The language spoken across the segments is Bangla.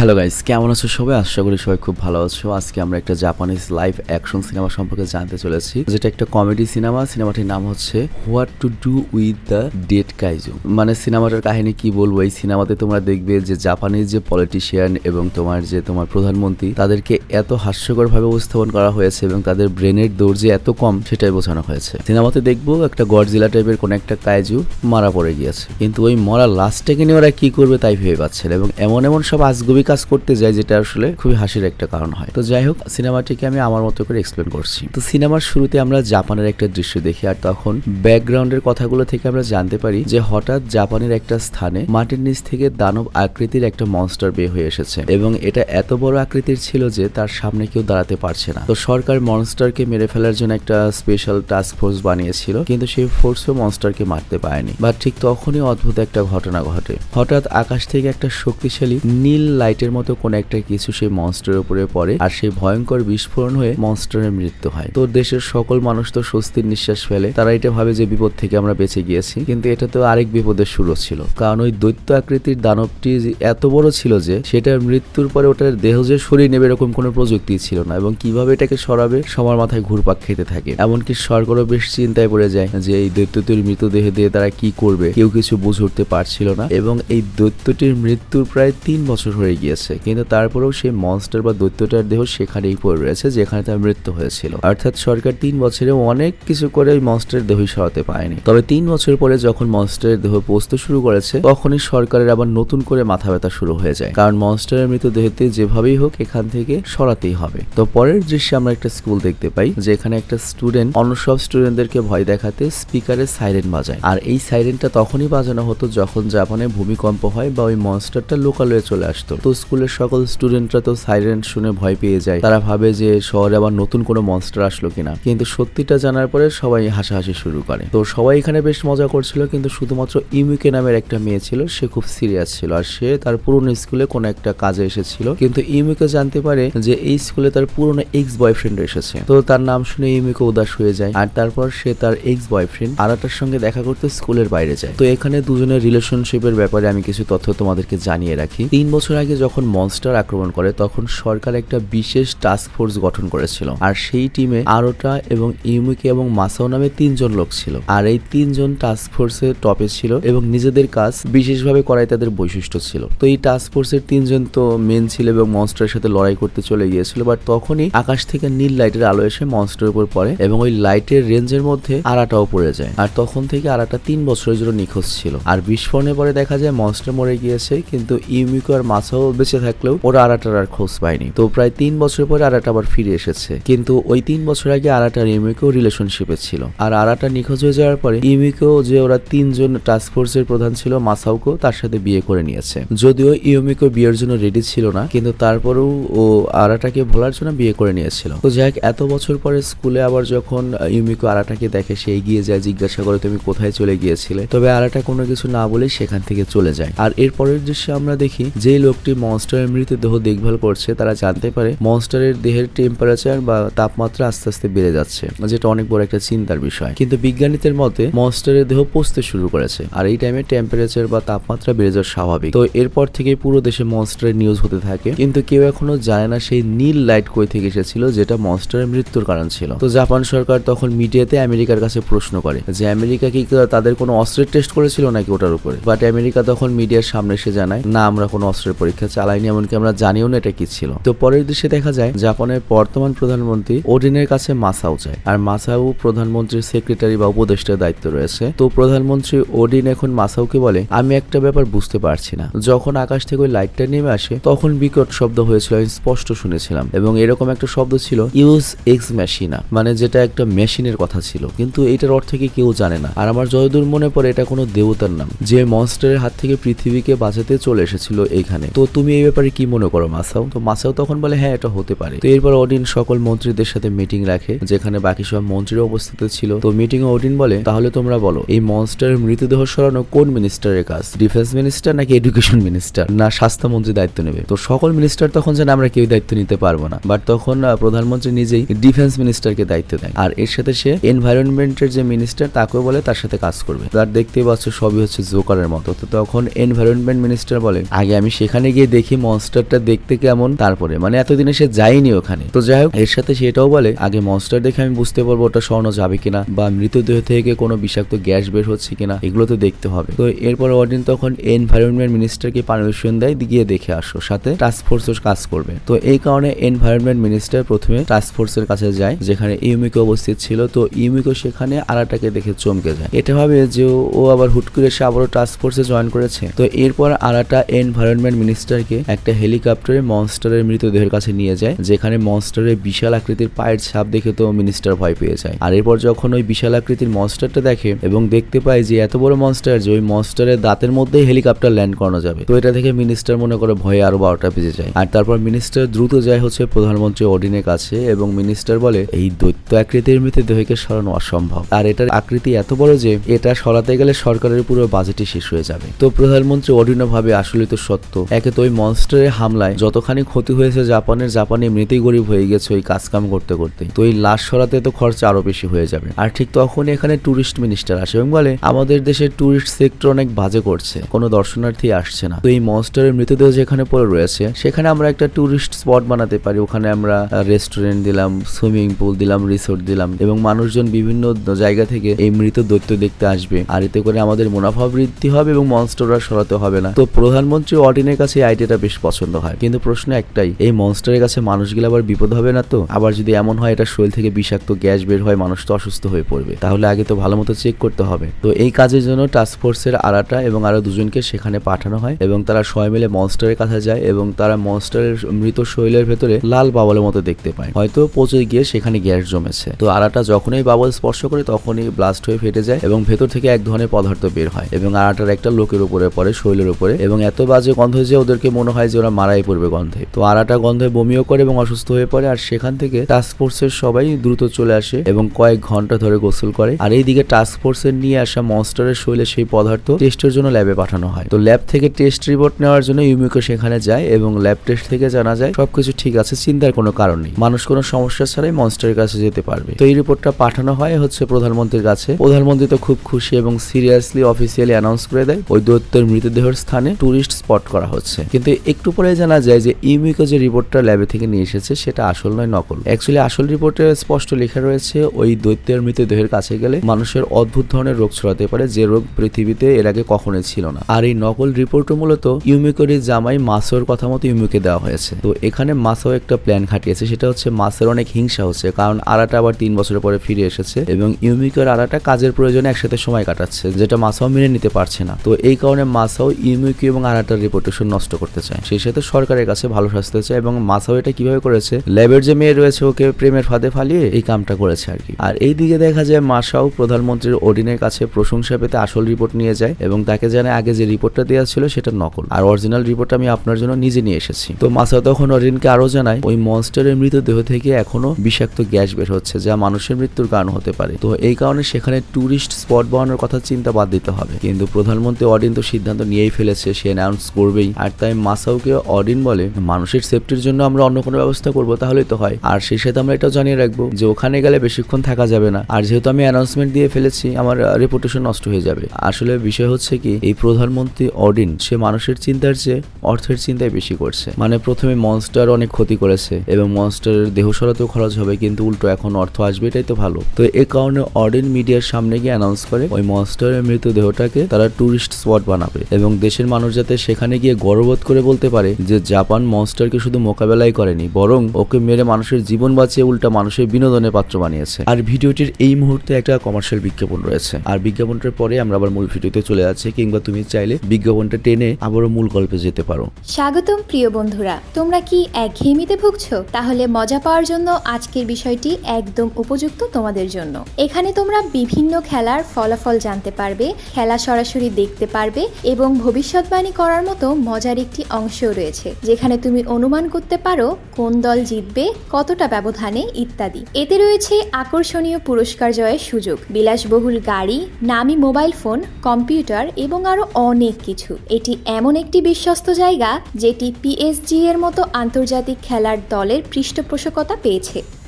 হ্যালো গাইস কেমন আছো সবাই? আশা করি সবাই খুব ভালো আছো। আজকে আমরা একটা জাপানিজ লাইভ অ্যাকশন সিনেমা সম্পর্কে জানতে চলেছি, যেটা একটা কমেডি সিনেমা সিনেমাটির নাম হচ্ছে what to do with the dead kaiju মানে সিনেমাটার কাহিনী কি বলব? এই সিনেমাতে তোমরা দেখবে যে জাপানিজ যে পলিটিশিয়ান এবং তোমার যে তোমার প্রধানমন্ত্রী, তাদেরকে এত হাস্যকর ভাবে উপস্থাপন করা হয়েছে এবং তাদের ব্রেনের দৌড় যে এত কম, সেটাই বোঝানো হয়েছে। সিনেমাতে দেখব একটা গডজিলা টাইপের কোন একটা কাইজু মারা পড়ে গিয়েছে। কিন্তু ওই মরা লাস্টটাকে নিয়ে ওরা কি করবে তাই ভেবে পাচ্ছে এবং এমন এমন সব আজগুবি কাজ করতে যায় যেটা আসলে খুবই হাসির একটা কারণ হয়। তো যাই হোক, সিনেমাটিকে আমি আমার মতো করে এক্সপ্লেন করছি। তো সিনেমার শুরুতে আমরা জাপানের একটা দৃশ্য দেখি, আর তখন ব্যাকগ্রাউন্ডের কথাগুলো থেকে আমরা জানতে পারি যে হঠাৎ জাপানের একটা স্থানে মাটির নিচ থেকে দানব আকৃতির একটা মনস্টার বের হয়ে এসেছে। এবং এটা এত বড় আকৃতির ছিল যে তার সামনে কেউ দাঁড়াতে পারছে না। তো সরকার মনস্টারকে মেরে ফেলার জন্য একটা স্পেশাল টাস্ক ফোর্স বানিয়েছিল, কিন্তু সেই ফোর্সও মনস্টারকে মারতে পারেনি। বা ঠিক তখনই অদ্ভুত একটা ঘটনা ঘটে। হঠাৎ আকাশ থেকে একটা শক্তিশালী নীল লাইটের মতো কোন একটা কিছু সেই মনস্টারের উপরে পড়ে আর সেই ভয়ঙ্কর বিস্ফোরণ হয়ে মনস্টারের মৃত্যু হয়। তো দেশের সকল মানুষ তো স্বস্তির নিঃশ্বাস ফেলে। তারা এটা ভাবে যে বিপদ থেকে আমরা বেঁচে গিয়েছি। কিন্তু এটা তো আরেক বিপদের শুরু ছিল। কারণ ওই দৈত্য আকৃতির দানবটি এত বড় ছিল যে সেটার মৃত্যুর পরে ওটার দেহ যে সরিয়ে নেবে এরকম কোনো প্রযুক্তি ছিল না এবং কীভাবে এটাকে সরাবে সবার মাথায় ঘুরপাক খেতে থাকে। এমনকি সরকারও বেশ চিন্তায় পড়ে যায় যে এই দৈত্যটির মৃতদেহ দিয়ে তারা কি করবে? কেউ কিছু বুঝে উঠতে পারছিল না। এবং এই দৈত্যটির মৃত্যুর প্রায় তিন বছর হয়ে গিয়েছে। কিন্তু তারপরেও সেই মনস্টার বা দৈত্যটার দেহ সেখানেই পড়ে রয়েছে, যেখানে তার মৃত্যু হয়েছিল। অর্থাৎ সরকার তিন বছরে অনেক কিছু করে ওই মনস্টারের দেহই সরাতে পারেনি। তবে তিন বছর পরে যখন মনস্টারের দেহ পৌঁছতে শুরু করেছে, তখনই সরকারের আবার নতুন করে মাথা ব্যথা শুরু হয়ে যায়। কারণ মনস্টারের মৃতদেহতে যেভাবেই হোক এখান থেকে সরাতেই হবে। তো পরের দৃশ্যে আমরা একটা স্কুল দেখতে পাই, যেখানে একটা স্টুডেন্ট অন্য সব স্টুডেন্টদেরকে ভয় দেখাতে স্পিকারে সাইরেন বাজায়। আর এই সাইরেনটা তখনই বাজানো হতো যখন জাপানে ভূমিকম্প হয় বা ওই মনস্টারটা লোকালয়ে চলে আসতো। তো স্কুলের সকল স্টুডেন্টরা তো সাইরেন শুনে ভয় পেয়ে যায়। তারা ভাবে যে শহরে আবার নতুন কোনো মনস্টার আসলো কিনা। কিন্তু সত্যিটা জানার পরে সবাই হাসাহাসি শুরু করে। তো সবাই এখানে বেশ মজা করছিল, কিন্তু শুধুমাত্র ইমিকে নামের একটা মেয়ে ছিল, সে খুব সিরিয়াস ছিল। আর সে তার পুরনো স্কুলে কোনো একটা কাজে এসেছিল। কিন্তু ইমিকে জানতে পারে যে এই স্কুলে তার পুরনো এক্স বয়ফ্রেন্ড এসেছে। তো তার নাম শুনে ইমিকে উদাস হয়ে যায়। আর তারপর সে তার এক্স বয়ফ্রেন্ড আরাটার সঙ্গে দেখা করতে স্কুলের বাইরে যায়। তো এখানে দুজনের রিলেশনশিপের ব্যাপারে আমি কিছু তথ্য তোমাদেরকে জানিয়ে রাখি। তিন বছর আগে মনস্টার আক্রমণ করে, তখন সরকার একটা বিশেষ টাস্ক ফোর্স গঠন করেছিল। আর সেই টিমে আরোটা এবং ইউমিকে এবং মাসাও নামে তিনজন লোক ছিল। আর এই তিনজন টাস্ক ফোর্সের টপে ছিল এবং নিজেদের কাজ বিশেষভাবে করাই তাদের বৈশিষ্ট্য ছিল। তো এই টাস্ক ফোর্সের তিনজন তো মেন ছিল এবং মনস্টারের সাথে লড়াই করতে চলে গিয়েছিল বাট তখনই আকাশ থেকে নীল লাইটের আলো এসে মনস্টারের উপর পড়ে এবং ওই লাইটের রেঞ্জের মধ্যে আরাটাও পড়ে যায়। আর তখন থেকে আরাটা তিন বছরের জন্য নিখোঁজ ছিল। আর বিস্ফোরণের পরে দেখা যায় মনস্টার মরে গিয়েছে, কিন্তু ইউমিকো আর মাসাও বেঁচে থাকলেও ওরা আরাটার আর খোঁজ পায়নি। তো প্রায় তিন বছর পরে আরাটা আবার ফিরে এসেছে। কিন্তু ওই তিন বছর আগে আরাটার ইউমিকো রিলেশনশিপে ছিল। আর আরাটা নিখোঁজ হয়ে যাওয়ার পরে ইউমিকো যে ওরা তিনজন টাস্ক ফোর্সের প্রধান ছিল মাসাউকো তার সাথে বিয়ে করে নিয়েছে। যদিও ইউমিকো বিয়ের জন্য রেডি ছিল না, কিন্তু তারপরেও ও আরাটাকে ভোলার জন্য বিয়ে করে নিয়েছিল। তো যাই এত বছর পরে স্কুলে আবার যখন ইউমিকো আরাটাকে দেখে, সে এগিয়ে যায়, জিজ্ঞাসা করে, তুমি কোথায় চলে গিয়েছিলে? তবে আরাটা কোনো কিছু না বলে সেখান থেকে চলে যায়। আর এরপরের দৃশ্যে আমরা দেখি যে লোকটি মনস্টারের মৃতদেহ দেখভাল করছে, তারা জানতে পারে মনস্টারের দেহের টেম্পারেচার বা তাপমাত্রা আস্তে আস্তে বেড়ে যাচ্ছে, যেটা অনেক বড় একটা চিন্তার বিষয়। কিন্তু বিজ্ঞানীদের মতে মনস্টারের দেহ পচতে শুরু করেছে, আর এই টাইমে টেম্পারেচার বা তাপমাত্রা বেড়ে যাওয়া স্বাভাবিক। তো এরপর থেকে পুরো দেশে মনস্টারের নিউজ হতে থাকে। কিন্তু কেউ এখনও জানে না সেই নীল লাইট কই থেকে এসেছিল, যেটা মনস্টারের মৃত্যুর কারণ ছিল। তো জাপান সরকার তখন মিডিয়াতে আমেরিকার কাছে প্রশ্ন করে যে, আমেরিকা কি তাদের কোনো অস্ত্রের টেস্ট করেছিল নাকি ওটার উপরে? বাট আমেরিকা তখন মিডিয়ার সামনে এসে জানায়, না, আমরা কোনো অস্ত্রের পরীক্ষা চালাইনি এমনকি আমরা জানিও না এটা কি ছিল। তো পরের দৃশ্যে দেখা যায়, জাপানের বর্তমান প্রধানমন্ত্রী ওডিনের কাছে মাসাও যায়। আর মাসাও প্রধানমন্ত্রীর সেক্রেটারি বা উপদেষ্টার দায়িত্ব রয়েছে। তো প্রধানমন্ত্রী ওডিন এখন মাসাওকে বলে, আমি একটা ব্যাপার বুঝতে পারছি না। যখন আকাশ থেকে ওই লাইটটা নেমে আসে, তখন বিকট শব্দ হয়েছিল, আমি স্পষ্ট শুনেছিলাম। এবং এরকম একটা শব্দ ছিল, ইউজ এক্স মেশিনা। মানে যেটা একটা মেশিনের কথা ছিল। কিন্তু এটার অর্থ কি কেউ জানে না। আর আমার যতদূর মনে পড়ে, এটা কোনো দেবতার নাম, যে মনস্টারের হাত থেকে পৃথিবীকে বাঁচাতে চলে এসেছিল এইখানে তো তুমি এই ব্যাপারে কি মনে করো, মাসাও? তো মাসাও তখন বলে হ্যাঁ এটা হতে পারে। তো এরপর ওডিন সকল মন্ত্রীদের সাথে মিটিং রাখে, যেখানে বাকি সব মন্ত্রীরা উপস্থিত ছিল। তো মিটিং এ ওডিন বলে, তাহলে তোমরা বলো, এই মনস্টারের মৃতদেহ সরানো কোন মিনিস্টারের কাজ? ডিফেন্স মিনিস্টার নাকি এডুকেশন মিনিস্টার না, স্বাস্থ্যমন্ত্রী দায়িত্ব নেবে? তো সকল মিনিস্টার তখন যেন আমরা কেউ দায়িত্ব নিতে পারব না বাট তখন প্রধানমন্ত্রী নিজেই ডিফেন্স মিনিস্টারকে দায়িত্ব দেয় আর এর সাথে সে এনভায়রনমেন্টের যে মিনিস্টার তাকেও বলে তার সাথে কাজ করবে। তার দেখতেই পাচ্ছ, সবই হচ্ছে জোকারের মতো। তো তখন এনভায়রনমেন্ট মিনিস্টার বলে, আগে আমি সেখানে গিয়ে দেখি মনস্টারটা দেখতে কেমন। তারপরে মানে এতদিনে সে যায়নি ওখানে। তো যাই হোক, এর সাথে সেটাও বলে, আগে মনস্টার দেখে আমি বুঝতে পারব ওটা স্বর্ণ যাবে কিনা, বা মৃতদেহ থেকে কোনো বিষাক্ত গ্যাস বের হচ্ছে কিনা, এগুলো তো দেখতে হবে। তো এরপর অডিন তখন এনভায়রনমেন্ট মিনিস্টারকে পারমিশন দেয় গিয়ে দেখে আসো। সাথে টাস্ক ফোর্সও কাজ করবে। তো এই কারণে এনভায়রনমেন্ট মিনিস্টার প্রথমে টাস্ক ফোর্সের কাছে যায়, যেখানে ইউমিকো উপস্থিত ছিল। তো ইউমিকো সেখানে আরাটাকে দেখে চমকে যায়। এটা ভাবে যে ও- আবার হুট করে এসে আবারও টাস্ক ফোর্সে জয়েন করেছে। তো এরপর আরাটা এনভায়রনমেন্ট মিনিস্টারকে একটা হেলিকপ্টারে মনস্টারের মৃতদেহের কাছে নিয়ে যায়, যেখানে মনস্টারের বিশাল আকৃতির পায়ের ছাপ দেখে তো মিনিস্টার ভয় পেয়ে যায়। আর এরপর যখন ওই বিশাল আকৃতির মনস্টারটা দেখে এবং দেখতে পায় যে এত বড় মনস্টার যে ওই মনস্টারের দাঁতের মধ্যেই হেলিকপ্টার ল্যান্ড করানো যাবে, তো এটা দেখে মিনিস্টার মনে করে ভয়ে আরও বারোটা বেজে যায়। আর তারপর মিনিস্টার দ্রুত যায় হচ্ছে প্রধানমন্ত্রী অডিনের কাছে এবং মিনিস্টার বলে, এই দৈত্য আকৃতির মৃতদেহকে সরানো অসম্ভব। আর এটার আকৃতি এত বড় যে এটা সরাতে গেলে সরকারের পুরো বাজেটই শেষ হয়ে যাবে। তো প্রধানমন্ত্রী অডিনো ভাবে আসলে তো সত্য, একে তো ওই মনস্টারের হামলায় যতখানি ক্ষতি হয়েছে জাপানের, জাপানে এমনিতেই গরিব হয়ে গেছে ওই কাজ কাম করতে করতে। তো এই লাশ সরাতে তো খরচা আরও বেশি হয়ে যাবে। আর ঠিক তখন এখানে টুরিস্ট মিনিস্টার আসে এবং বলে, আমাদের দেশের টুরিস্ট সেক্টর অনেক বাজে করছে, কোনো দর্শনার্থী আসছে না। তো এই মনস্টারের মৃতদেহ যেখানে পড়ে রয়েছে, সেখানে আমরা একটা টুরিস্ট স্পট বানাতে পারি। ওখানে আমরা রেস্টুরেন্ট দিলাম সুইমিং পুল দিলাম রিসোর্ট দিলাম এবং মানুষজন বিভিন্ন জায়গা থেকে এই মৃত দৈত্য দেখতে আসবে। আর এতে করে আমাদের মুনাফা বৃদ্ধি হবে এবং মনস্টাররা সরাতে হবে না। তো প্রধানমন্ত্রী অডিনের কাছে আইডিয়াটা বেশ পছন্দ হয়। কিন্তু প্রশ্ন একটাই, এই মনস্টারের কাছে মানুষগুলো আবার বিপদ হবে না তো? আবার যদি এমন হয়, এটা শরীর থেকে বিষাক্ত গ্যাস বের হয়, মানুষ তো অসুস্থ হয়ে পড়বে। তাহলে আগে তো ভালো মতো চেক করতে হবে। তো এই কাজের জন্য টাস্ক ফোর্সের আরাটা এবং আরও দুজনকে সেখানে পাঠানো হয় এবং তারা সবাই মিলে মনস্টারের কাছে যায় এবং তারা মনস্টারের মৃত শরীরের ভেতরে লাল বাবলের মতো দেখতে পায়। হয়তো পচে গিয়ে সেখানে গ্যাস জমেছে। তো আরাটা যখনই বাবল স্পর্শ করে, তখনই ব্লাস্ট হয়ে ফেটে যায় এবং ভেতর থেকে এক ধরনের পদার্থ বের হয় এবং আরাটার একটা লোকের উপরে পড়ে শরীরের উপরে এবং এত বাজে গন্ধ যে ওদেরকে মনে হয় যে ওরা মারাই পড়বে গন্ধে। তো আরাটা গন্ধে বমিও করে এবং অসুস্থ হয়ে পড়ে, আর সেখান থেকে টাস্ক ফোর্সের সবাই দ্রুত চলে আসে এবং কয়েক ঘণ্টা ধরে গোসল করে। আর এইদিকে ফোর্সের নিয়ে আসা মনস্টারের শরীরে সেই পদার্থ টেস্টের জন্য ল্যাবে পাঠানো হয়। তো ল্যাব থেকে টেস্ট রিপোর্ট নেওয়ার জন্য ইউমিকো সেখানে যায় এবং ল্যাব টেস্ট থেকে জানা যায়, সবকিছু ঠিক আছে, চিন্তার কোনো কারণ নেই। মানুষ কোনো সমস্যা ছাড়াই মনস্টারের কাছে যেতে পারবে। তো এই রিপোর্টটা পাঠানো হয় হচ্ছে প্রধানমন্ত্রীর কাছে। প্রধানমন্ত্রী তো খুব খুশি এবং সিরিয়াসলি অফিসিয়ালি অ্যানাউন্স করে দেয়, ওই দৈত্যের মৃতদেহের স্থানে টুরিস্ট স্পট করা হচ্ছে। কিন্তু একটু পরে জানা যায় যে ইউমিকো যে রিপোর্টটা ল্যাবে থেকে নিয়ে এসেছে, সেটা আসল নয়, নকল। অ্যাকচুয়ালি আসল রিপোর্টে স্পষ্ট লেখা রয়েছে, ওই দৈত্যের মৃতদেহের কাছে গেলে মানুষের অদ্ভুত ধরনের রোগ ছড়াতে পারে, যে রোগ পৃথিবীতে এর আগে কখনোই ছিল না। আর এই নকল রিপোর্টও মূলত ইউমিকোর জামাই মাসোর কথা মতো ইউমিকে দেওয়া হয়েছে। তো এখানে মাসো একটা প্ল্যান খাটিয়েছে, সেটা হচ্ছে মাসের অনেক হিংসা হচ্ছে, কারণ আরাটা আবার তিন বছর পরে ফিরে এসেছে এবং ইউমিকোর আরাটা কাজের প্রয়োজনে একসাথে সময় কাটাচ্ছে, যেটা মাসাও মেনে নিতে পারছে না। তো এই কারণে মাসাও ইউমিকি এবং আরাটার রেপুটেশন নষ্ট করতে চায়। সেই সাথে সরকারের কাছে ভালো শাস্তি চায় এবং মাসাও এটা কীভাবে করেছে? ল্যাবের যে মেয়ে রয়েছে, ওকে প্রেমের ফাঁদে ফালিয়ে এই কামটা করেছে আর কি। আর এই দিকে দেখা যায় মাসাও প্রধানমন্ত্রীর অডিনের কাছে প্রশংসা পেতে আসল রিপোর্ট নিয়ে যায় এবং তাকে জানে আগে যে রিপোর্টটা দেওয়া ছিল সেটা নকল। আর অরিজিনাল রিপোর্ট আমি আপনার জন্য নিজে নিয়ে এসেছি। তো মাসাও তখন অরিনকে আরও জানায়, ওই মনস্টারের মৃতদেহ থেকে এখনও বিষাক্ত গ্যাস বের হচ্ছে যা মানুষের মৃত্যুর কারণ হতে পারে। তো এই কারণে সেখানে ট্যুরিস্ট স্পট বানানোর কথা চিন্তা বাদ দিতে হবে। কিন্তু প্রধানমন্ত্রী অডিন তো সিদ্ধান্ত নিয়েই ফেলেছে, সে অ্যানাউন্স করবেই। আর তাই মাসাউকে অডিন বলে মানুষের সেফটির জন্য আমরা অন্য কোনো ব্যবস্থা করব, তাহলেই তো হয়। আর সেই সাথে আমরা এটাও জানিয়ে রাখব যে, ওখানে গেলে বেশিক্ষণ থাকা যাবে না। আর যেহেতু আমি অ্যানাউন্সমেন্ট দিয়ে ফেলেছি, আমার রেপুটেশন নষ্ট হয়ে যাবে। আসলে বিষয় হচ্ছে কি, এই প্রধানমন্ত্রী অডিন, সে মানুষের চিন্তার চেয়ে অর্থের চিন্তায় বেশি করছে। মানে প্রথমে মনস্টার অনেক ক্ষতি করেছে এবং মনস্টারের দেহ সরাতেও খরচ হবে, কিন্তু উল্টো এখন অর্থ আসবে, এটাই তো ভালো। তো এ কারণে অডিন মিডিয়ার সামনে গিয়ে অ্যানাউন্স করে, ওই মনস্টারের মৃতদেহটাকে তারা টুরিস্ট স্পট বানাবে এবং দেশের মানুষ যাতে সেখানে গিয়ে গর্ববোধ করে বলতে পারে যে জাপান মনস্টারকে শুধু মোকাবেলাই করেনি, বরং ওকে মেরে মানুষের জীবন বাঁচিয়ে উল্টা মানুষের বিনোদনের পাত্র বানিয়েছে। আর ভিডিওটির এই মুহূর্তে একটা কমার্শিয়াল বিজ্ঞাপন রয়েছে। আর বিজ্ঞাপনটার পরে আমরা আবার মূল ভিডিওতে চলে যাচ্ছি, কিংবা তুমি চাইলে বিজ্ঞাপনটা টেনে আবারও মূল গল্পে যেতে পারো। স্বাগতম প্রিয় বন্ধুরা, তোমরা কি এক একঘেয়েমিতে ভুগছো? তাহলে মজা পাওয়ার জন্য আজকের বিষয়টি একদম উপযুক্ত তোমাদের জন্য। এখানে তোমরা বিভিন্ন খেলার ফলাফল জানতে পারবে, খেলা সরাসরি দেখতে পারবে, এবং ভবিষ্যৎবাণী করার মতো মজার একটি অংশও রয়েছে, যেখানে তুমি অনুমান করতে পারো কোন দল জিতবে, কতটা ব্যবধানে, ইত্যাদি। এতে রয়েছে আকর্ষণীয় পুরস্কার জয়ের সুযোগ, বিলাসবহুল গাড়ি, নামি মোবাইল ফোন, কম্পিউটার এবং আরও অনেক কিছু। এটি এমন একটি বিশ্বস্ত জায়গা যেটি পিএসজি এর মতো আন্তর্জাতিক খেলার দলের পৃষ্ঠপোষকতা পেয়েছে।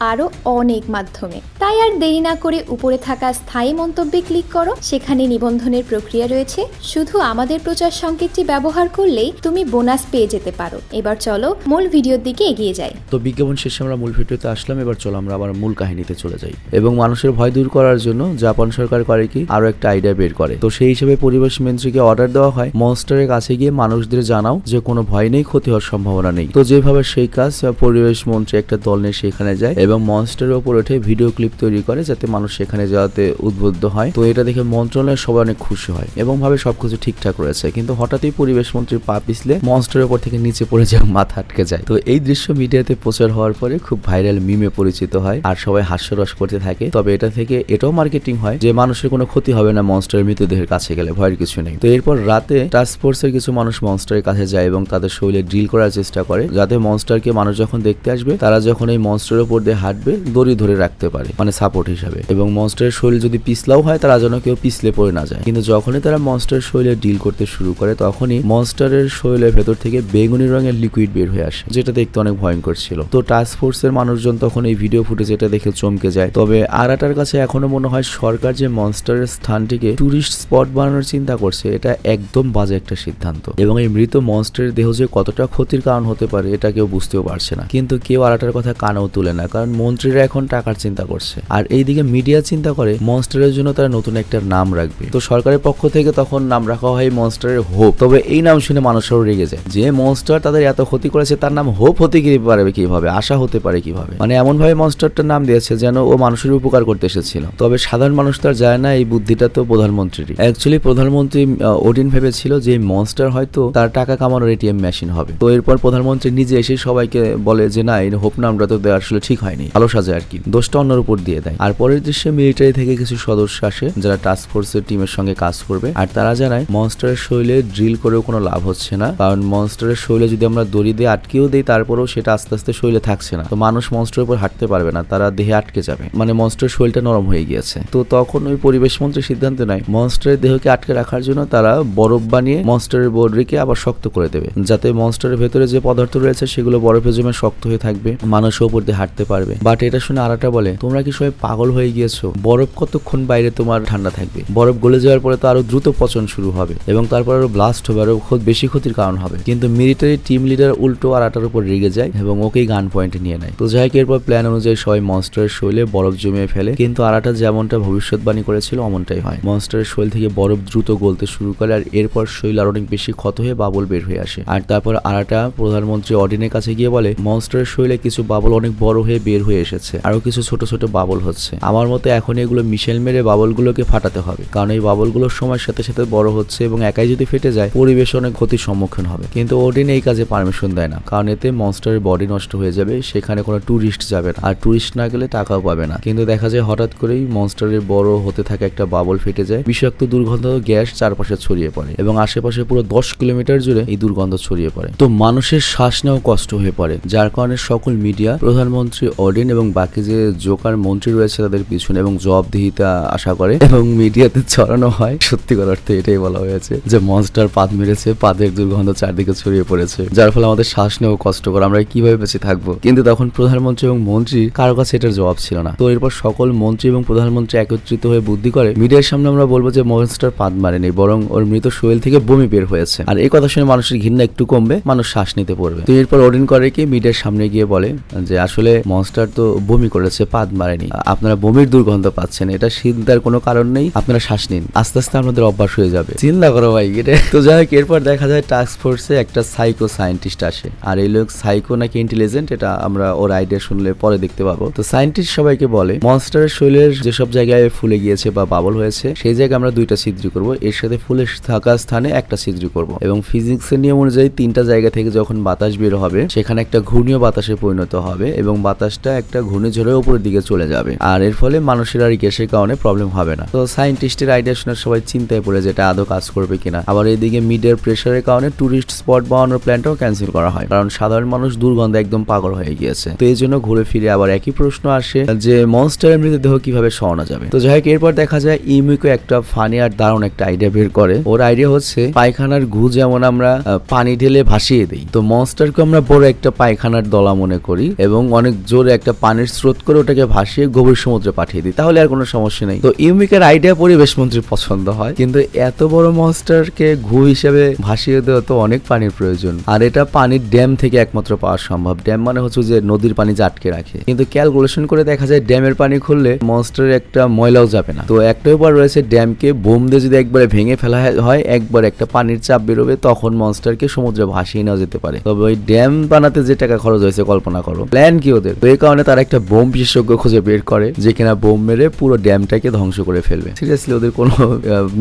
আরও অনেক মাধ্যমে। তাই আর দেরি না করে উপরে থাকা স্থায়ী মন্তব্যে ক্লিক করো। সেখানে নিবন্ধনের প্রক্রিয়া রয়েছে। শুধু আমাদের প্রচার সংকেতটি ব্যবহার করলেই তুমি বোনাস পেয়ে যেতে পারো। এবার চলো মূল ভিডিওর দিকে এগিয়ে যাই। তো বিজ্ঞাপন শেষে আমরা মূল ভিডিওতে আসলাম। এবার চলো আমরা আবার মূল কাহিনীতে চলে যাই। এবং মানুষের ভয় দূর করার জন্য জাপান সরকার করে কি? আরও একটা আইডিয়া বের করে। তো সেই হিসেবে পরিবেশ মন্ত্রীকে অর্ডার দেওয়া হয়। মনস্টারের কাছে গিয়ে মানুষদের জানাও যে কোনো ভয় নেই, ক্ষতি হওয়ার সম্ভাবনা নেই। তো যেভাবে সেই কাজ, পরিবেশ মন্ত্রী একটা দল নিয়ে সেখানে যায় এবং মনস্টারের ওপর উঠে ভিডিও ক্লিপ তৈরি করে যাতে মানুষ সেখানে যাওয়াতে উদ্বুদ্ধ হয়। তো এটা দেখে মন্ত্রণালয়ের সবাই অনেক খুশি হয় এবং ভাবে সবকিছু ঠিকঠাক রয়েছে। কিন্তু হঠাৎই পরিবেশ মন্ত্রীর পা পিছলে মনস্টারের উপর থেকে নিচে পড়ে যায় মাথা আটকে যায়। তো এই দৃশ্য মিডিয়াতে প্রচার হওয়ার পরে খুব ভাইরাল মিমে পরিচিত হয় আর সবাই হাস্যরস করতে থাকে। তবে এটা থেকে এটাও মার্কেটিং হয় যে মানুষের কোনো ক্ষতি হবে না মনস্টারের মৃতদেহের কাছে গেলে, ভয়ের কিছু নেই। তো এরপর রাতে টাস্ক ফোর্সের কিছু মানুষ মনস্টারের কাছে যায় এবং তাদের শরীরে ড্রিল করার চেষ্টা করে। যাতে মনস্টারকে মানুষ যখন দেখতে আসবে, তারা যখন এই মনস্টারের উপর দিয়ে হাঁটবে, দড়ি ধরে রাখতে পারে মানে সাপোর্ট হিসাবে। এবং মনস্টারের শরীর যদি পিছলাও হয়, তারা যেন কেউ পিছলে পড়ে না যায়। কিন্তু যখনই তারা মনস্টারের শরীরে ডিল করতে শুরু করে, তখনই মনস্টারের শরীরের ভেতর থেকে বেগুনি রঙের লিকুইড বের হয়ে আসে, যেটা দেখতে অনেক ভয়ঙ্কর ছিল। তো টাস্ক ফোর্সের মানুষজন তখন এই ভিডিও ফুটেজ এটা দেখে চমকে যায়। তবে আরাটার কাছে এখনও মনে হয় সরকার যে মনস্টারের স্থানটিকে টুরিস্ট স্পট বানানোর চিন্তা করছে, এটা একদম বাজে একটা সিদ্ধান্ত। এবং এই মৃত মনস্টারের দেহ যে কতটা ক্ষতির কারণ হতে পারে, এটা কেউ বুঝতেও পারছে না। কিন্তু কেউ আরাটার কথা কানেও তুলে না, কারণ মন্ত্রীরা এখন টাকার চিন্তা করছে। আর এইদিকে মিডিয়া চিন্তা করে মনস্টারের জন্য তারা নতুন একটা নাম রাখবে। তো সরকারের পক্ষ থেকে তখন নাম রাখা হয় মনস্টারের হোপ। তবে এই নাম শুনে মানুষেরও রেগে যায়। যে মনস্টার তাদের এত ক্ষতি করেছে, তার নাম হোপ হতে পারবে কীভাবে? আশা হতে পারে কীভাবে? মানে এমন ভাবে মনস্টারটার নাম দিয়েছে যেন ও মানুষের উপকার করতে এসেছিল। তবে সাধারণ মানুষ তো আর যায় না, এই বুদ্ধিটা তো প্রধানমন্ত্রীরই। অ্যাকচুয়ালি প্রধানমন্ত্রী ওডিন ভেবেছিল যে মনস্টার হয়তো তার টাকা কামানোর এটিএম মেশিন হবে। তো এরপর প্রধানমন্ত্রী নিজে এসে সবাইকে বলে যে, না, এই হোপ নামটা তো আসলে ঠিক হয়নি। ভালো সাজে আর কি। দোষটা অন্যের উপর দিয়ে দেয়। আর পরের দৃশ্যে মিলিটারি থেকে কিছু সদস্য আসে, যারা টাস্ক ফোর্সের টিমের সঙ্গে কাজ করবে। আর তারা জানায় মনস্টারের শৈলে ড্রিল করেও কোনো লাভ হচ্ছে না। কারণ মনস্টারের শৈলে যদি আমরা দড়ি দিয়ে আটকেও দিই, তারপরেও সেটা আস্তে আস্তে শৈলে থাকছে না। তো মানুষ মনস্টারের উপর হাঁটতে পারবে না, তারা দেহে আটকে যাবে। মানে মনস্টারের শৈলটা নরম হয়ে গিয়েছে। তো তখন ওই পরিবেশ মন্ত্রী সিদ্ধান্ত নেয় মনস্টারের দেহকে আটকে রাখার জন্য তারা বরফ বানিয়ে মনস্টারের বডিকে আবার শক্ত করে দেবে। যাতে মনস্টারের ভেতরে যে পদার্থ রয়েছে, সেগুলো বরফে জমে শক্ত হয়ে থাকবে। মানুষ ওপর দিয়ে হাঁটতে পারবে। বাট এটা শুনে আরাটা বলে, তোমরা কি সবাই পাগল হয়ে গিয়েছো? বরফ কতক্ষণ বাইরে তোমার ঠান্ডা থাকবে? বরফ গলে যাওয়ার পরে তো আরও দ্রুত পচন শুরু হবে এবং তারপর আরও ব্লাস্ট হবে, আরও বেশি ক্ষতির কারণ হবে। কিন্তু মিলিটারি টিম লিডার উল্টো আরাটার উপর রেগে যায় এবং ওকেই গান পয়েন্টে নিয়ে নেয়। তো যাই এরপর প্ল্যান অনুযায়ী সবাই মনস্টারের শৈলে বরফ জমিয়ে ফেলে। কিন্তু আরাটা যেমনটা ভবিষ্যৎবাণী করেছিল, অমনটাই হয়। মনস্টারের শৈল থেকে বরফ দ্রুত গলতে শুরু করে আর এরপর শৈল আরও অনেক বেশি ক্ষত হয়ে বাবল বের হয়ে আসে। আর তারপর আরাটা প্রধানমন্ত্রী অডিনের কাছে গিয়ে বলে মনস্টারের শৈলে কিছু বাবল অনেক বড় হয়ে বের হয়ে এসেছে। আরও কিছু ছোট ছোট বাবল হচ্ছে। আমার মতে এখন এগুলো মিশেল মেরে বাবলগুলোকে ফাটাতে হবে। কারণ এই বাবলগুলো সময়ের সাথে সাথে বড় হচ্ছে এবং একাই যদি ফেটে যায়, পরিবেশ অনেক ক্ষতির সম্মুখীন হবে। কিন্তু ওডিন এই কাজে পারমিশন দেয় না। কারণ এতে মনস্টারের বডি নষ্ট হয়ে যাবে, সেখানে কোনো ট্যুরিস্ট যাবে না। আর ট্যুরিস্ট না গেলে টাকাও পাবে না। কিন্তু দেখা যায় হঠাৎ করেই মনস্টারের বড় হতে থাকা একটা বাবল ফেটে যায়, বিষাক্ত দুর্গন্ধ, গ্যাস চারপাশে ছড়িয়ে পড়ে এবং আশেপাশে পুরো দশ কিলোমিটার জুড়ে এই দুর্গন্ধ ছড়িয়ে পড়ে। তো মানুষের শ্বাস নেওয়া কষ্ট হয়ে পড়ে, যার কারণে সকল মিডিয়া প্রধানমন্ত্রী অডিন এবং বাকি যে জোকার মন্ত্রী রয়েছে তাদের পিছনে এবং জবাবদিহিতা আশা করে এবং মিডিয়াতে ছড়ানো হয় সত্যিকার অর্থে এটাই বলা হয়েছে যে মনস্টার পাত মেরেছে, পাদের দুর্গন্ধ চারদিকে ছড়িয়ে পড়েছে, যার ফলে আমাদের শ্বাস নেওয়া কষ্টকর, আমরা কীভাবে বেঁচে থাকব? কিন্তু তখন প্রধানমন্ত্রী এবং মন্ত্রী কারও কাছে এটার জবাব ছিল না। তো এরপর সকল মন্ত্রী এবং প্রধানমন্ত্রী একত্রিত হয়ে বুদ্ধি করে, মিডিয়ার সামনে আমরা বলব যে মনস্টার পাত মারেনি, বরং ওর মৃত শৈল থেকে বমি বের হয়েছে। আর এই কথা শুনে মানুষের ঘৃণা একটু কমবে, মানুষ শ্বাস নিতে পড়বে। তো এরপর অডিন করে কি, মিডিয়ার সামনে গিয়ে বলে যে আসলে মনস্টার তো বমি করেছে, পাত মারেনি। আপনারা বমির দুর্গন্ধ পাচ্ছেন, এটা চিন্তার কোনো কারণ নেই, আপনারা শ্বাস নিন। আস্তে আস্তে আপনাদের অভ্যাস হয়ে যাবে। চিন্তা করো ভাই, এটা তো যাই হোক, এরপর দেখা যায় টাস্ক ফোর্সে একটা সাইকো সায়েন্টিস্ট আসে। আর এই লোক সাইকো নাকি ইন্টেলিজেন্ট এটা আমরা ওর আইডিয়া শুনলে পরে দেখতে পাবো। তো সায়েন্টিস্ট সবাইকে বলে মনস্টারের শৈলের যেসব জায়গায় ফুলে গিয়েছে বা বাবল হয়েছে, সেই জায়গায় আমরা দুইটা ছিদ্রি করব। এর সাথে ফুলে থাকা স্থানে একটা ছিদ্রি করব। এবং ফিজিক্সের নিয়ম অনুযায়ী তিনটা জায়গা থেকে যখন বাতাস বের হবে, সেখানে একটা ঘূর্ণীয় বাতাসে পরিণত হবে এবং বাতাসটা একটা ঘূর্ণিঝড়ের উপরের দিকে চলে যাবে। আর এর ফলে মানুষের আর গ্যাসের কারণে প্রবলেম হবে না। তো সাইন্টিস্টের আইডিয়া শুনে সবাই চিন্তায় পড়ে যেটা আদৌ কাজ করবে কিনা। আবার এইদিকে মিডিয়ার প্রেশারের কারণে টুরিস্ট স্পট বানানোর প্ল্যানটাও ক্যান্সেল করা হয়। কারণ সাধারণ মানুষ দুর্গন্ধে একদম পাগল হয়ে গিয়েছে। তো এই জন্য ঘুরে ফিরে আবার একই প্রশ্ন আসে যে মনস্টারের মৃতদেহ কীভাবে সরানো যাবে? তো যাই হোক, এরপর দেখা যায় ইমিকো একটা ফানি আর দারুণ একটা আইডিয়া বের করে। ওর আইডিয়া হচ্ছে পায়খানার ঘু যেমন আমরা পানি ঢেলে ভাসিয়ে দিই। তো মনস্টারকে আমরা বড় একটা পায়খানার দলা মনে করি এবং অনেক জোরে একটা পানির স্রোত করে ওটাকে ভাসিয়ে গভীর সমুদ্রে পাঠিয়ে দিই, তাহলে আর কোনো সমস্যা নেই। তো ইউমিকের আইডিয়া পরিবেশ মন্ত্রীর পছন্দ হয়, কিন্তু এত বড় মনস্টারকে ঘু হিসেবে ভাসিয়ে দেওয়া তো অনেক পানির প্রয়োজন। আর এটা পানির ড্যাম থেকে একমাত্র পাওয়া সম্ভব। ড্যাম মানে হচ্ছে যে নদীর পানি যে আটকে রাখে। কিন্তু ক্যালকুলেশন করে দেখা যায় ড্যামের পানি খুললে মনস্টারের একটা ময়লাও যাবে না। তো একটা উপায় রয়েছে, ড্যামকে বোম দিয়ে যদি একবারে ভেঙে ফেলা হয়, একবার একটা পানির চাপ বেরোবে, তখন মনস্টারকে সমুদ্রে ভাসিয়ে নেওয়া যেতে পারে। তবে ওই ড্যাম বানাতে যে টাকা খরচ হয়েছে কল্পনা করো। প্ল্যান কি ওদের তো এই কারণে তারা একটা বোম বিশেষজ্ঞ খুঁজে বের করে, যে কিনা বোম মেরে পুরো ড্যামটাকে ধ্বংস করে ফেলবে। সিরিয়াসলি ওদের কোনো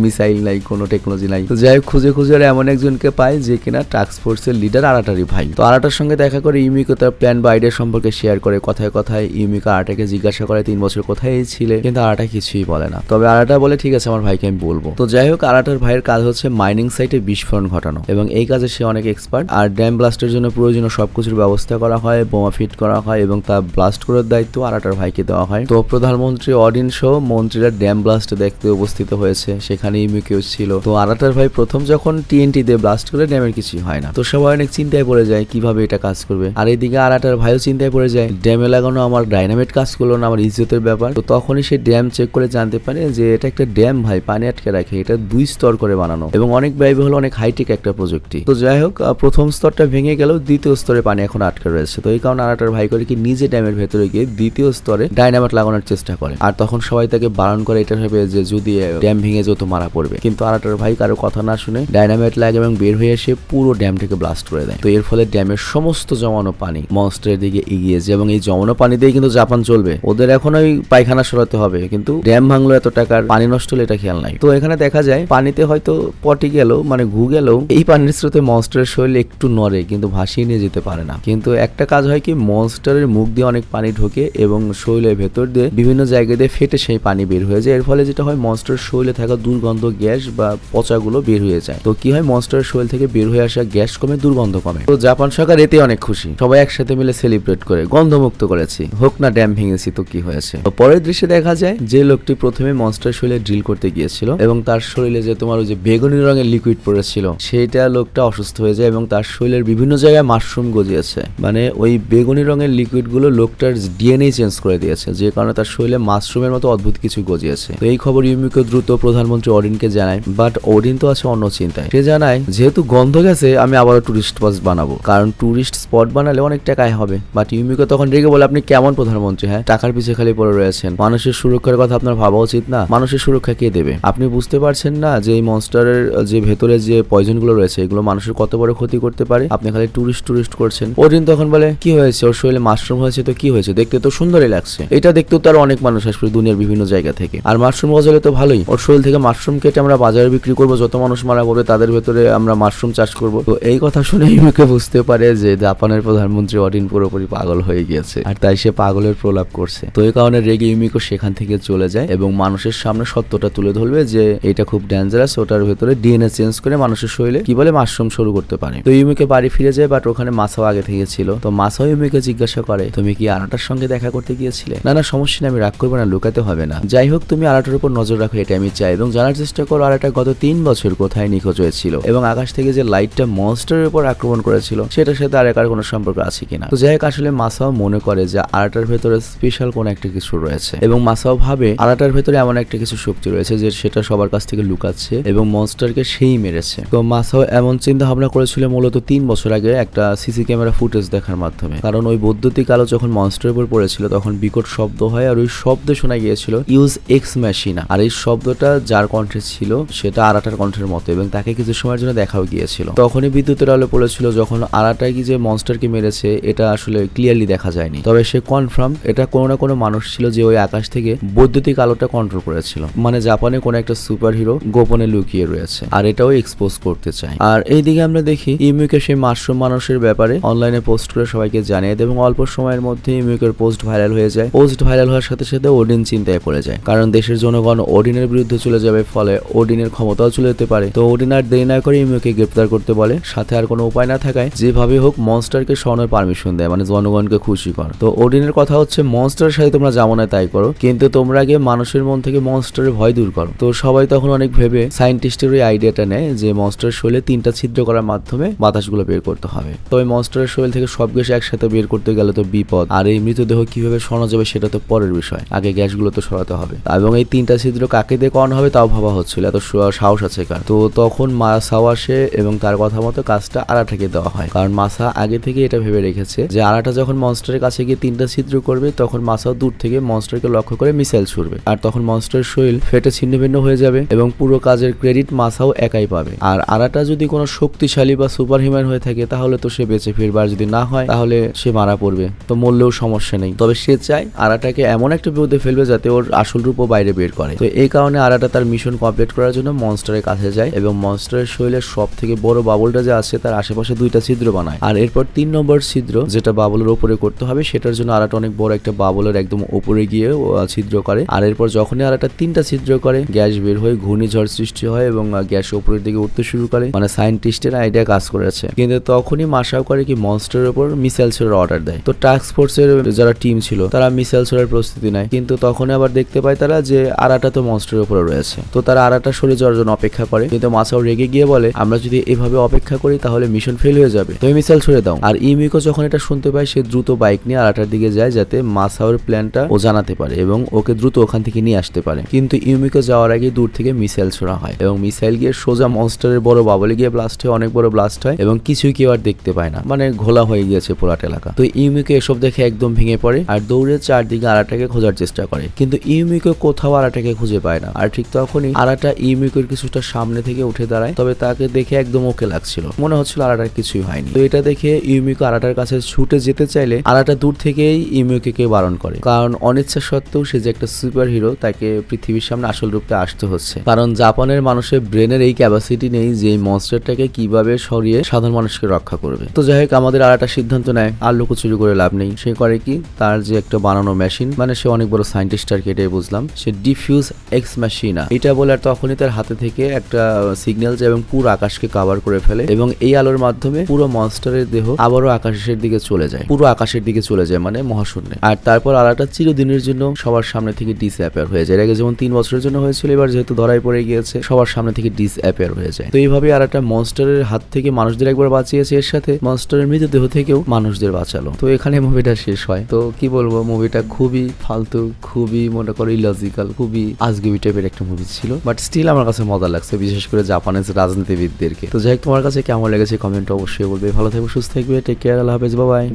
মিসাইল নাই, কোনো টেকনোলজি নাই। তো যাই হোক, খুঁজে খুঁজে এমন একজনকে পায় যে কিনা টাস্ক ফোর্সের লিডার আরাটারি ভাই। তো আরাটার সঙ্গে দেখা করে ইউমিকো তার প্ল্যান বা আইডিয়া সম্পর্কে শেয়ার করে কথায় কথায়। ইউমিকো আরাটাকে জিজ্ঞাসা করে তিন বছর কোথায় ছিলে, কিন্তু আরাটা কিছুই বলে না। তবে আরাটা বলে, ঠিক আছে, আমার ভাইকে আমি বলব। তো যাই হোক আরাটার ভাইয়ের কাজ হচ্ছে মাইনিং সাইটে বিস্ফোরণ ঘটানো। এবং এই কাজে সে অনেক এক্সপার্ট আর ড্যাম ব্লাস্টের জন্য প্রয়োজনীয় সবকিছুর ব্যবস্থা করা হয়, বোমা ফিট করা হয় এবং তা ব্লাস্ট করার দায়িত্ব আরাটার ভাইকে দেওয়া হয়। তো প্রধানমন্ত্রী অডিন সহ মন্ত্রীরা ড্যাম ব্লাস্ট দেখতে উপস্থিত হয়েছে সেখানে ইমিকেও ছিল। তো আরাটার ভাই প্রথম যখন টিএনটি দিয়ে ব্লাস্ট করে ড্যামের কিছুই হয় না। তো সবাই অনেক চিন্তায় পড়ে যায়, কীভাবে এটা কাজ করবে? আর এইদিকে আরাটার ভাইও চিন্তায় পড়ে যায় ড্যামে লাগানো আমার ডাইনামেট কাজ করল না, আমার ইজ্জতের ব্যাপার। তো তখনই সে ড্যাম চেক করে জানতে পারে যে এটা একটা ড্যাম ভাই, পানি আটকে রাখে, এটা দুই স্তর করে বানানো। এবং অনেক ব্যয়বহুল, অনেক হাইটেক একটা প্রযুক্তি। তো যাই হোক প্রথম স্তরটা ভেঙে গেলেও দ্বিতীয় স্তরে পানি এখন আটকে রয়েছে। তো এই কারণে আরাটার ভাই করে কি নিজে ড্যামের ভেতরে গিয়ে দ্বিতীয় স্তরে ডাইনামাইট লাগানোর চেষ্টা করে আর তখন সবাই তাকে বারণ করে এটা ভেবে যে যদি ড্যাম ভেঙে যেত, মারা পড়বে। কিন্তু আরাটার ভাই কারও কথা না শুনে ডাইনামাইট লাগে এবং বের হয়ে এসে পুরো ড্যামটাকে ব্লাস্ট করে দেয়। তো এর ফলে ড্যামের সমস্ত জমানো পানি মনস্টারের দিকে এগিয়ে যায় এবং এই জমানো পানি দিয়ে কিন্তু জাপান চলবে। ওদের এখন ওই পায়খানা সরাতে হবে, কিন্তু ড্যাম ভাঙলো এত টাকার পানি নষ্ট হলে এটা খেয়াল নাই। তো এখানে দেখা যায় পানিতে হয়তো পটি গেল মানে ঘু গেল, এই পানির স্রোতে মনস্টারের শরীর একটু নড়ে, কিন্তু ভাসিয়ে নিয়ে যেতে পারে না। কিন্তু একটা কাজ হয় কি, মনস্টারের মুখ দিয়ে অনেক পানি ঢোকে এবং শরীরের ভেতর দিয়ে বিভিন্ন জায়গা দিয়ে ফেটে সেই পানি বের হয়ে যায়। এর ফলে যেটা হয় মনস্টারের শরীরে থাকা দুর্গন্ধ গ্যাস বা পচাগুলো বের হয়ে যায়। তো কি হয় মনস্টারের শরীর থেকে বের হয়ে আসা গ্যাস কমে, দুর্গন্ধ কমে। তো জাপান সরকার এতে অনেক খুশি। সবাই একসাথে মিলে সেলিব্রেট করে, গন্ধমুক্ত করেছি। হোক না, ড্যাম ভেঙেছি তো কি হয়েছে? তো পরের দৃশ্যে দেখা যায়, যে লোকটি প্রথমে মনস্টার শরীরে ড্রিল করতে গিয়েছিল এবং তার শরীরে যে তোমার ওই যে বেগুনি রঙের লিকুইড পড়েছিল সেইটা লোকটা অসুস্থ হয়ে যায় এবং তার শরীরের বিভিন্ন জায়গায় মাশরুম গজিয়েছে। মানে ওই বেগুনি রঙের লিকুইড গুলো লোকটার ডিএনএ চেঞ্জ করে দিয়েছে, যে কারণে তার শরীরে মাশরুমের মতো অদ্ভুত কিছু গজিয়েছে। তো এই খবর ইউমিকো দ্রুত প্রধানমন্ত্রী অডিনকে জানায়, বাট অডিন তো আছে অন্য চিন্তায়। সে জানায়, যেহেতু গন্ধ গেছে, আমি আবারও টুরিস্ট স্পট বানাবো। কারণ টুরিস্ট স্পট বানালে অনেক টাকা আয় হবে। বাট ইউমিকো তখন রেগে বলে, আপনি কেমন প্রধানমন্ত্রী হ্যাঁ? টাকার পিছিয়ে খালি পড়ে রয়েছেন। মানুষের সুরক্ষার কথা আপনার ভাবা উচিত না। মানুষের সুরক্ষা কে দেবে? আপনি বুঝতে পারছেন না যে এই মনস্টারের যে ভেতরে যে পয়জনগুলো রয়েছে, এগুলো মানুষের কত বড় ক্ষতি করতে পারে? আপনি খালি টুরিস্ট টুরিস্ট করছেন। অরিন তখন বলে, কি হয়েছে? ওর শরীরে মাশরুম হয়েছে তো কি হয়েছে? দেখতে তো সুন্দরই লাগছে। এটা দেখতেও তার অনেক মানুষ আসবে দুনিয়ার বিভিন্ন জায়গা থেকে। আর মাশরুম গজালে তো ভালোই। ওর শরীর থেকে মাশরুম কেটে আমরা বাজারে বিক্রি করব, যত মানুষ মারা পড়বে তাদের ভেতরে আমরা মাশরুম চাষ করব। তো এই কথা শুনে ইউমিকে বুঝতে পারে যে জাপানের প্রধানমন্ত্রী অরিন পুরোপুরি পাগল হয়ে গিয়েছে। আর তাই সে পাগলের প্রলাপ করছে। তো এই কারণে রেগে ইউমিকো সেখান থেকে চলে যায় এবং মানুষের সামনে সত্যটা তুলে ধরবে যে এটা খুব ডেঞ্জারাস ওটার ভেতরে ডিএনএ চেঞ্জ করে মানুষের শরীরে কি বলে মাশরুম শুরু করতে পারে। তো ইউমিকে বাড়ি ফিরে যায় বাট ওখানে মাসাও আগে থেকে ছিল। তো মাসাও ইউমিকে জিজ্ঞাসা করে তুমি কি আরাটার সঙ্গে দেখা করতে গিয়েছিলে? না না সমস্যা আমি রাগ করব না, লুকাতে হবে না। যাই হোক, তুমি আরাটার উপর নজর রাখো, এটা আমি চাই এবং জানার চেষ্টা করো আরাটা গত তিন বছর কোথায় নিখোঁজ হয়েছিল এবং আকাশ থেকে যে লাইটটা মনস্টারের উপর আক্রমণ করেছিল, সেটার সাথে আর একার কোনো সম্পর্ক আছে কিনা। তো যাই হোক, আসলে মাসাও মনে করে যে আরাটার ভেতরে স্পেশাল কোন একটা কিছু রয়েছে এবং মাসাও ভাবে আরাটার ভেতরে এমন একটা কিছু শক্তি রয়েছে যে সেটা সবার কাছ থেকে লুকাচ্ছে এবং মনস্টারকে সেই মেরেছে। তো মাসাও এমন চিন্তা ভাবনা করেছিল মূলত তিন বছর আগে একটা সিসি ক্যামেরা ফুটেজ দেখার মাধ্যমে। কারণ ওই বৈদ্যুতিক আলো যখন মনস্টারের উপর পড়েছিল, তখন বিকট শব্দ হয় আর ওই শব্দ শোনা গিয়েছিল ইউজ এক্স মেশিনা আর এই শব্দটা যার কণ্ঠে ছিল, সেটা আরাটার কণ্ঠের মতো এবং তাকে কিছু সময়ের জন্য দেখাও গিয়েছিল। তখনই বিদ্যুতের আলো পড়েছিল, যখন আরাটাই কি যে মনস্টারকে মেরেছে, এটা আসলে ক্লিয়ারলি দেখা যায়নি। তবে সে কনফার্ম এটা কোনো না কোনো মানুষ ছিল যে ওই আকাশ থেকে বৈদ্যুতিক আলোটা কন্ট্রোল করেছিল। মানে জাপানে কোনো একটা সুপার হিরো গোপনে লুকিয়ে রয়েছে আর এটাও এক্সপোজ করতে চায়। আর এইদিকে আমরা দেখি ইমিউকে সেই মাশরুম মানুষের ব্যাপারে অনলাইনে পোস্ট করে সবাইকে জানিয়ে দেয় এবং অল্প সময়ের মধ্যে ইউমিকের পোস্ট ভাইরাল হয়ে যায়। পোস্ট ভাইরাল হওয়ার সাথে সাথে ওডিন চিন্তায় পড়ে যায়। কারণ দেশের জনগণ ওডিনের বিরুদ্ধে চলে যাবে, ফলে ওডিনের ক্ষমতাও চলে যেতে পারে। তো ওডিন আর দেরি না করে ইউমিকে গ্রেপ্তার করতে বলে। সাথে আর কোনো উপায় না থাকায় যেভাবে হোক মনস্টারকে সরানোর পারমিশন দেয় মানে জনগণকে খুশি কর। তো ওডিনের কথা হচ্ছে, মনস্টারের সাথে তোমরা যেমন তাই করো। কিন্তু তোমরা আগে মানুষের মন থেকে মনস্টারের ভয় দূর করো। তো সবাই তখন অনেক ভেবে সাইন্টিস্টের ওই আইডিয়াটা নেয় যে মনস্টার শৈলে তিনটা ছিদ্র করার মাধ্যমে বাতাসগুলো বের করতে হবে। তো ওই মনস্টারের শৈল থেকে সব গ্যাস একসাথে বের করতে গেলে বিপদ। আর এই মৃতদেহ কীভাবে সরানো যাবে সেটা তো পরের বিষয়। আগে গ্যাসগুলো তো সরাতে হবে। এবং এই তিনটা ছিদ্র কাকে দিয়ে করানো হবে তাও ভাবা হচ্ছিল। এত সাহস আছে কার? তো তখন মাসাও আসে এবং তার কথা মতো কাজটা আরাটাকে দেওয়া হয়। কারণ মাসা আগে থেকে এটা ভেবে রেখেছে যে আরাটা যখন মনস্টারের কাছে গিয়ে তিনটা ছিদ্র করবে, তখন মাসাও দূর থেকে মনস্টারকে লক্ষ্য করে মিসাইল ছুড়বে। আর তখন মনস্টারের শরীর ফেটে ছিন্ন ভিন্ন হয়ে যাবে এবং পুরো কাজের ক্রেডিট মাসাও একাই পাবে। আর আরাটা যদি কোনো শক্তিশালী বা সুপার হিউম্যান হয়ে থাকে, তাহলে তো সে বেঁচে ফিরবে। আর যদি না হয়, তাহলে সে মারা পড়বে। তো মরলেও সমস্যা নেই। তবে সে চায় আরাটাকে এমন একটা বিপদে ফেলবে যাতে ওর আসল রূপও বাইরে বের করে। তো এই কারণে আরাটা তার মিশন কমপ্লিট করার জন্য মনস্টারের কাছে যায় এবং মনস্টারের শরীরের সব থেকে বড় বাবলটা যে আছে, তার আশেপাশে দুইটা ছিদ্র বানায়। আর এরপর তিন নম্বর ছিদ্র, যেটা বাবলের ওপরে করতে হবে, সেটার জন্য আরাটা অনেক বড় একটা বাবলের একদম উপরে গিয়ে ছিদ্র করে। আর এরপর যখনই আরাটা তিনটা ছিদ্র করে, গ্যাস বের হয়ে ঘূর্ণিঝড় সৃষ্টি হয় এবং গ্যাস উপরের দিকে উঠতে শুরু করে। মানে সায়েন্টিস্টের আইডিয়া কাজ করেছে। কিন্তু তখনই মাসাও করে কি মনস্টারের উপর মিসাইল ছোড়ার অর্ডার দেয়। তো টাস্ক ফোর্সের যারা টিম ছিল, তারা মিসাইল ছোড়ার প্রস্তুতি নেয়। কিন্তু তখন আবার দেখতে পায় তারা যে আরাটা তো মনস্টারের উপরে রয়েছে। তো তারা আরাটা সরে যাওয়ার জন্য অপেক্ষা করে। কিন্তু মাসাও রেগে গিয়ে বলে, আমরা যদি এভাবে অপেক্ষা করি, তাহলে মিশন ফেল হয়ে যাবে। তুমি মিসাইল ছুড়ে দাও। আর ইমিকো যখন এটা শুনতে পায়, সে দ্রুত বাইক নিয়ে আরাটার দিকে যায় যাতে মাসাওর প্ল্যানটা ও জানাতে পারে এবং ওকে দ্রুত ওখান থেকে নিয়ে আসতে পারে। কিন্তু ইউমিকো যাওয়ার আগে দূর থেকে মিসাইল ছোড়া হয় এবং মিসাইল গিয়ে সোজা মনস্টারের বড় বাবলে গিয়ে ব্লাস্ট হয় অনেক বড় ব্লাস্ট হয় এবং কিছুই কেউ আর দেখতে পায় না। মানে ঘোলা হয়ে গিয়েছে পুরাট এলাকা। তো ইউমিকো এসব দেখে একদম ভেঙে পড়ে আর দৌড়ে চারদিকে আরাটাকে খোঁজার চেষ্টা করে। কিন্তু ইউমিকো কোথাও আরাটাকে খুঁজে পায় না। আর ঠিক তখনই আরাটা ইউমিকোর কিছুটা সামনে থেকে উঠে দাঁড়ায়, তবে তাকে দেখে একদম ওকে লাগছিল। মনে হচ্ছিল আরাটার কিছুই হয়নি। তো এটা দেখে ইউমিকো আরাটার কাছে ছুটে যেতে চাইলে আরাটা দূর থেকেই ইউমিকোকে বারণ করে। কারণ অনিচ্ছা সত্ত্বেও সে যে একটা সুপার হিরো তাকে পৃথিবীর সামনে আসল রূপে আসতে হচ্ছে। কারণ জাপানের মানুষের ব্রেনের এই ক্যাপাসিটি নেই যে মনস্টারটাকে কীভাবে সরিয়ে সাধারণ মানুষকে রক্ষা করবে। তো যাই হোক, আমাদের আর একটা সিদ্ধান্ত নেয় আর লুকোচুরি করে লাভ নেই। সে করে কি? তার যে একটা বানানো মেশিন মানে সে অনেক বড় সাইন্টিস্ট আর কি এটাই বুঝলাম। সে ডিফিউজ এক্স মেশিনা এটা বলে আর তখনই তার হাতে থেকে একটা সিগন্যাল যায় এবং পুরো আকাশকে কাভার করে ফেলে এবং এই আলোর মাধ্যমে পুরো মনস্টারের দেহ আবারও আকাশের দিকে চলে যায়। পুরো আকাশের দিকে চলে যায় মানে মহাশূন্যে। আর তারপর আলাটা চিরদিনের জন্য সবার সামনে থেকে ডিস অ্যাপেয়ার হয়ে যায়। এর আগে যেমন তিন বছরের জন্য হয়েছিল, এবার যেহেতু ধরাই পড়ে গিয়েছে, সবার সামনে থেকে ডিস অ্যাপেয়ার হয়ে যায়। তো এইভাবে আর একটা মনস্টারের হাত থেকে মানুষদের একবার বাঁচিয়েছে, এর সাথে মনস্টারের মৃতদেহ থেকেও মানুষদের বাঁচালো। তো এখানে মুভিটা শেষ হয়। তো কি বলব মুভিটা খুবই ফালতু, খুবই মনে করো ইলজিক্যাল খুবই আজগুবি টাইপের একটা মুভি ছিল। বাট স্টিল আমার কাছে মজা লাগছে, বিশেষ করে জাপানিজ রাজনীতিবিদদেরকে। তো যাই হোক, তোমার কাছে কেমন লেগেছে কমেন্ট অবশ্যই বলবে। ভালো থাকবে সুস্থ থাকবে টেক কেয়ার আল্লাহ হাফেজ বাবাই